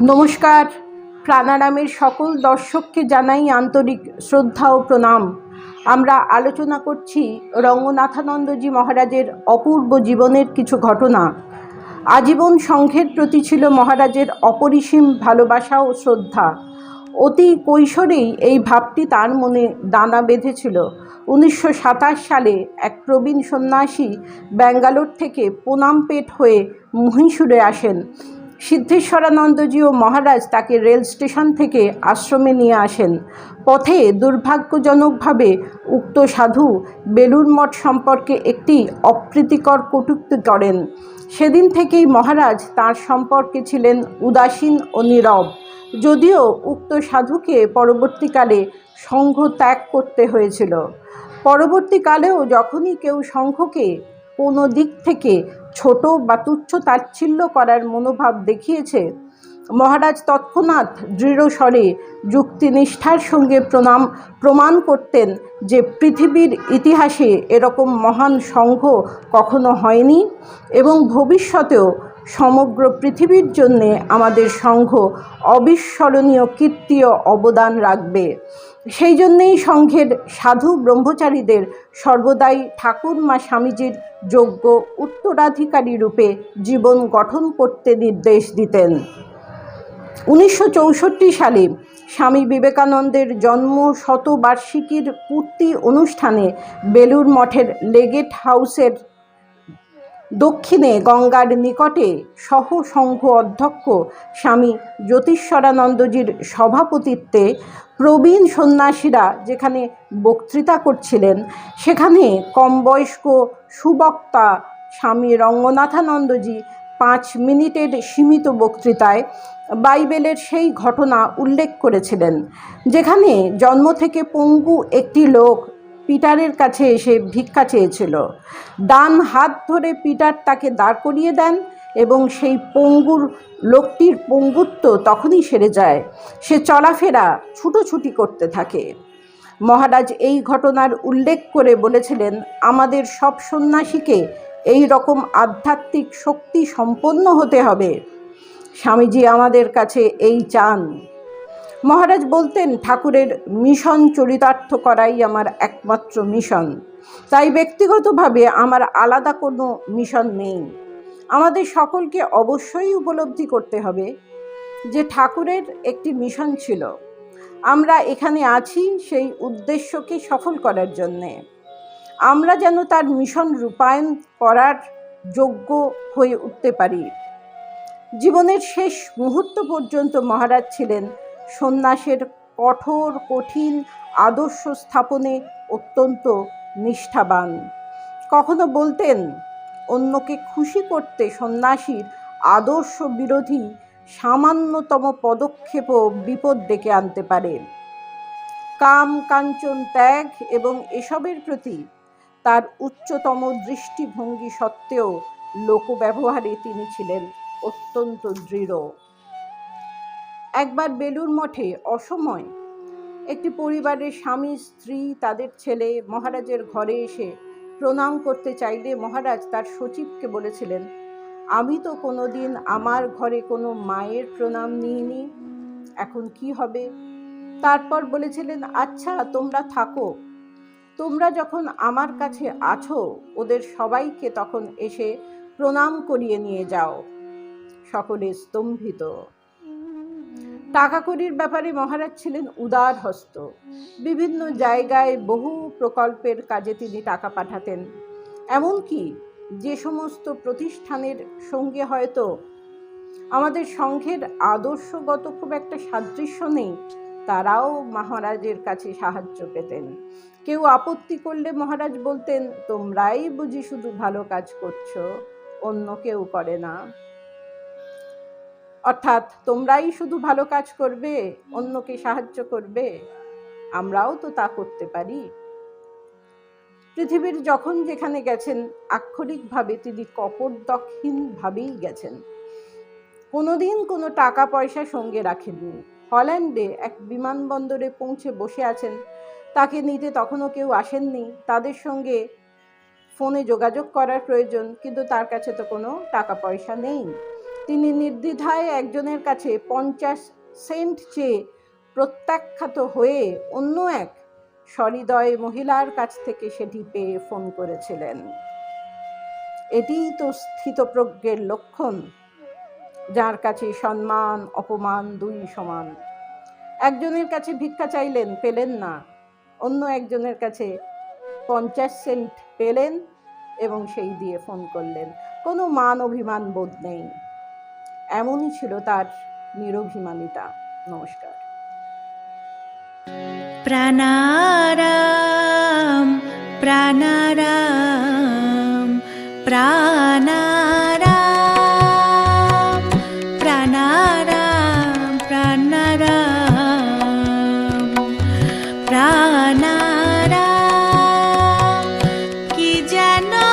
নমস্কার। প্রাণারামের সকল দর্শককে জানাই আন্তরিক শ্রদ্ধা ও প্রণাম। আমরা আলোচনা করছি রঙ্গনাথানন্দজি মহারাজের অপূর্ব জীবনের কিছু ঘটনা। আজীবন সংঘের প্রতি ছিল মহারাজের অপরিসীম ভালোবাসা ও শ্রদ্ধা। অতি কৈশোরেই এই ভাবটি তার মনে দানা বেঁধেছিল। উনিশশো সাতাশ সালে এক প্রবীণ সন্ন্যাসী ব্যাঙ্গালোর থেকে পোনামপেট হয়ে মহীশূরে আসেন। সিদ্ধেশ্বরানন্দজি ও মহারাজ তাকে রেল স্টেশন থেকে আশ্রমে নিয়ে আসেন। পথে দুর্ভাগ্যজনকভাবে উক্ত সাধু বেলুর মঠ সম্পর্কে একটি অপ্রীতিকর কটুক্তি করেন। সেদিন থেকেই মহারাজ তার সম্পর্কে ছিলেন উদাসীন ও নীরব। যদিও উক্ত সাধুকে পরবর্তীকালে সংঘ ত্যাগ করতে হয়েছিল। পরবর্তীকালেও যখনই কেউ সংঘকে কোনো দিক থেকে ছোট বা তুচ্ছ তাচ্ছিল্য করার মনোভাব দেখিয়েছে। মহারাজ তৎক্ষণাৎ দৃঢ় স্বরে যুক্তিনিষ্ঠার সঙ্গে প্রণাম, প্রমাণ করতেন যে পৃথিবীর ইতিহাসে এরকম মহান সংঘ কখনো হয়নি এবং ভবিষ্যতেও সমগ্র পৃথিবীর জন্যে আমাদের সংঘ অবিস্মরণীয় কীর্তীয় অবদান রাখবে। সেই জন্যেই সংঘের সাধু ব্রহ্মচারীদের সর্বদাই ঠাকুরমা স্বামীজির যোগ্য উত্তরাধিকারী রূপে জীবন গঠন করতে নির্দেশ দিতেন। উনিশশো চৌষট্টি সালে স্বামী বিবেকানন্দের জন্ম শতবার্ষিকীর পূর্তি অনুষ্ঠানে বেলুর মঠের লেগেট হাউসের দক্ষিণে গঙ্গার নিকটে সহ সংঘ অধ্যক্ষ স্বামী জ্যোতিষ্বরানন্দজির সভাপতিত্বে প্রবীণ সন্ন্যাসীরা যেখানে বক্তৃতা করছিলেন, সেখানে কম বয়স্ক সুবক্তা স্বামী রঙ্গনাথানন্দজি পাঁচ মিনিটের সীমিত বক্তৃতায় বাইবেলের সেই ঘটনা উল্লেখ করেছিলেন, যেখানে জন্ম থেকে পঙ্গু একটি লোক পিটারের কাছে এসে ভিক্ষা চেয়েছিল। ডান হাত ধরে পিটার তাকে দাঁড় করিয়ে দেন এবং সেই পঙ্গুর, লোকটির পঙ্গুত্ব তখনই সেরে যায়। সে চলাফেরা ছুটোছুটি করতে থাকে। মহারাজ এই ঘটনার উল্লেখ করে বলেছিলেন, আমাদের সব সন্ন্যাসীকে এই রকম আধ্যাত্মিক শক্তি সম্পন্ন হতে হবে। স্বামীজি আমাদের কাছে এই চান। মহারাজ বলতেন, ঠাকুরের মিশন চরিতার্থ করাই আমার একমাত্র মিশন। তাই ব্যক্তিগতভাবে আমার আলাদা কোনো মিশন নেই। আমাদের সকলকে অবশ্যই উপলব্ধি করতে হবে যে ঠাকুরের একটি মিশন ছিল। আমরা এখানে আছি সেই উদ্দেশ্যকে সফল করার জন্যে। আমরা যেন তার মিশন রূপায়ণ করার যোগ্য হয়ে উঠতে পারি। জীবনের শেষ মুহূর্ত পর্যন্ত মহারাজ ছিলেন সন্ন্যাসের কঠোর, কঠিন আদর্শ স্থাপনে অত্যন্ত নিষ্ঠাবান। কখনো বলতেন, অন্যকে খুশি করতে সন্ন্যাসীর আদর্শ বিরোধী সামান্যতম পদক্ষেপও বিপদ ডেকে আনতে পারে। কাম, কাঞ্চন, ত্যাগ এবং এসবের প্রতি তার উচ্চতম দৃষ্টিভঙ্গি সত্ত্বেও লোকব্যবহারে তিনি ছিলেন অত্যন্ত দৃঢ়। একবার বেলুর মঠে অসময় একটি পরিবারের স্বামী, স্ত্রী, তাদের ছেলে মহারাজের ঘরে এসে প্রণাম করতে চাইলে মহারাজ তার সচিবকে বলেছিলেন, আমি তো কোনো দিন আমার ঘরে কোনো মায়ের প্রণাম নিইনি, এখন কি হবে? তারপর বলেছিলেন আচ্ছা তোমরা থাকো। তোমরা যখন আমার কাছে আছো, ওদের সবাইকে তখন এসে প্রণাম করিয়ে নিয়ে যাও। সকলে স্তম্ভিত। টাকা কড়ির ব্যাপারে মহারাজ ছিলেন উদার হস্ত। বিভিন্ন জায়গায় বহু প্রকল্পের কাজে তিনি টাকা পাঠাতেন। এমনকি যে সমস্ত প্রতিষ্ঠানের সঙ্গে হয়তো আমাদের সংঘের আদর্শগত খুব একটা সাদৃশ্য নেই, তারাও মহারাজের কাছে সাহায্য পেতেন। কেউ আপত্তি করলে মহারাজ বলতেন, তোমরাই বুঝি শুধু ভালো কাজ করছ, অন্য কেউ করে না। অর্থাৎ তোমরাই শুধু ভালো কাজ করবে, অন্যকে সাহায্য করবে, আমরাও তো তা করতে পারি। পৃথিবীর যখন যেখানে গেছেন, আক্ষরিকভাবে তিনি কপটদক্ষহীনভাবেই গেছেন। কোনোদিন কোনো টাকা পয়সা সঙ্গে রাখেননি। হল্যান্ডে এক বিমানবন্দরে পৌঁছে বসে আছেন। তাকে নিতে তখনও কেউ আসেননি। তাদের সঙ্গে ফোনে যোগাযোগ করার প্রয়োজন, কিন্তু তার কাছে তো কোনো টাকা পয়সা নেই। তিনি নির্দ্বিধায় একজনের কাছে পঞ্চাশ সেন্ট চেয়ে প্রত্যাখ্যাত হয়ে অন্য এক সহৃদয় মহিলার কাছ থেকে সেটি পেয়ে ফোন করেছিলেন। এটিই তো স্থিতপ্রজ্ঞের লক্ষণ, যার কাছে সম্মান, অপমান দুই সমান। একজনের কাছে ভিক্ষা চাইলেন, পেলেন না। অন্য একজনের কাছে পঞ্চাশ সেন্ট পেলেন এবং সেই দিয়ে ফোন করলেন। কোনো মান অভিমান বোধ নেই। এমনই ছিল তার নিরভিমানিতা। নমস্কার। প্রাণারাম প্রাণারাম প্রাণারাম যেন